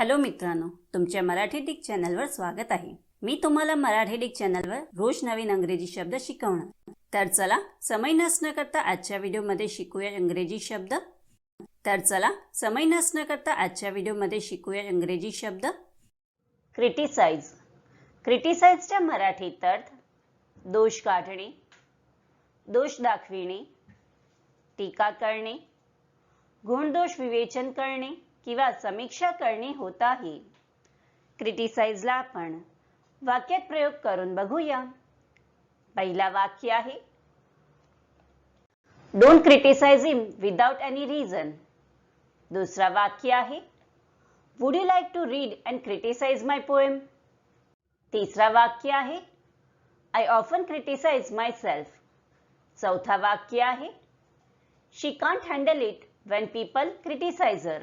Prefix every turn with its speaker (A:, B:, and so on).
A: Hello मित्रांनो तुमच्या Marathi Dick चॅनलवर स्वागत आहे. मी तुम्हाला मराठी डिक चॅनलवर रोज नवीन अंग्रेजी शब्द शिकवणार. तर चला समय नसणं करता आजच्या व्हिडिओमध्ये शिकूया इंग्रजी शब्द. तर चला समय नसणं करता आजच्या व्हिडिओमध्ये शिकूया इंग्रजी शब्द. क्रिटिसाइज क्रिटिसाइजच्या मराठीत अर्थ दोष काढणे दोष दाखविणे टीका करणे गुणदोष विवेचन करणे किंवा समीक्षा करणे होताही. क्रिटिसाइजला आपण वाक्यात प्रयोग करून बघूया. पहिला वाक्य आहे. Don't criticise him without any reason दुसरा वाक्य आहे. Would you like to read and criticise my poem तिसरा वाक्य आहे. I often criticise myself चौथा वाक्य आहे. She can't handle it when people criticise her